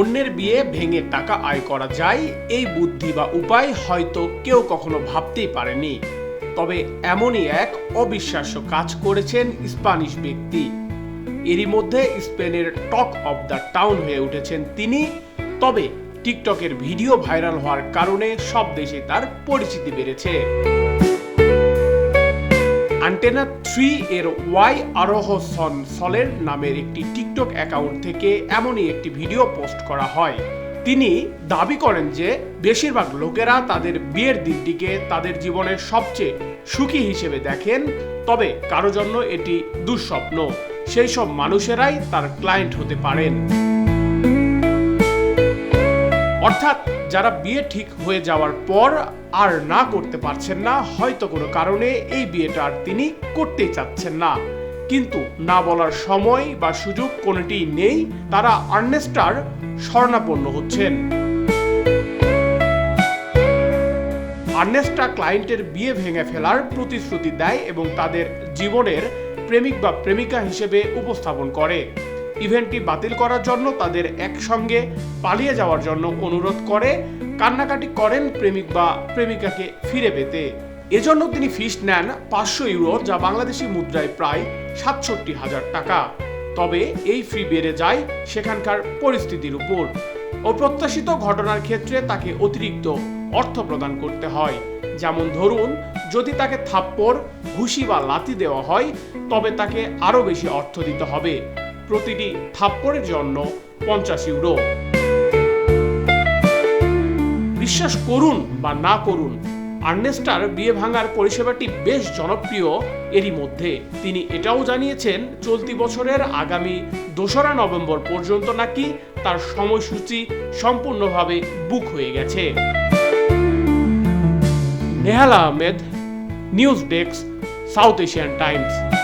অন্যের বিয়ে ভেঙে টাকা আয় করা যায়, এই বুদ্ধি বা উপায় হয়তো কেউ কখনো ভাবতেই পারেনি। তবে এমনই এক অবিশ্বাস্য কাজ করেছেন স্প্যানিশ ব্যক্তি। এরই মধ্যে স্পেনের টক অব দ্য টাউন হয়ে উঠেছেন তিনি। তবে টিকটকের ভিডিও ভাইরাল হওয়ার কারণে সব দেশে তার পরিচিতি বেড়েছে। আন্টেনা থ্রি এর ওয়াই আরোহ সন সলের নামের একটি টিকটক অ্যাকাউন্ট থেকে এমনই একটি ভিডিও পোস্ট করা হয়। তিনি দাবি করেন যে, বেশিরভাগ লোকেরা তাদের বিয়ের দিনটিকে তাদের জীবনের সবচেয়ে সুখী হিসেবে দেখেন, তবে কারও জন্য এটি দুঃস্বপ্ন। সেই সব মানুষেরাই তার ক্লায়েন্ট হতে পারেন। অর্থাৎ যারা বিয়ে ঠিক হয়ে যাওয়ার পর আর না করতে পারছেন না, হয়তো কোনো কারণে এই বিয়েটা আর তিনি করতেই চাচ্ছেন না। কিন্তু না বলার সময় বা সুযোগ কোনোটি নেই, তারা আর্নেস্টার স্বর্ণাপন্ন হচ্ছেন। আর্নেস্টা ক্লায়েন্টের বিয়ে ভেঙে ফেলার প্রতিশ্রুতি দেয় এবং তাদের জীবনের প্রেমিক বা প্রেমিকা হিসেবে উপস্থাপন করে। ইভেন্টটি বাতিল করার জন্য তাদের একসঙ্গে পালিয়ে যাওয়ার জন্য অনুরোধ করে, কান্নাকাটি করেন প্রেমিক বা প্রেমিকাকে ফিরে পেতে। এজন্য তিনি ফিস নেন পাঁচশো ইউরো, যা বাংলাদেশি মুদ্রায় প্রায় সাতষট্টি হাজার টাকা। তবে এই ফি বেড়ে যায় সেখানকার পরিস্থিতির উপর। অপ্রত্যাশিত ঘটনার ক্ষেত্রে তাকে অতিরিক্ত অর্থ প্রদান করতে হয়। যেমন ধরুন, যদি তাকে থাপ্পড়, ঘুষি বা লাথি দেওয়া হয়, তবে তাকে আরও বেশি অর্থ দিতে হবে। প্রতিটি থাপ্পড়ের জন্য পঞ্চাশ ইউরো। বিশ্বাস করুন বা না করুন, আর্নেস্টার বিয়ে ভাঙার পরিষেবাটি বেশ জনপ্রিয়। এরই মধ্যে তিনি এটাও জানিয়েছেন, চলতি বছরের আগামী দোসরা নভেম্বর পর্যন্ত নাকি তার সময়সূচি সম্পূর্ণভাবে বুক হয়ে গেছে। Nehala Ahmed, news desk, South Asian Times.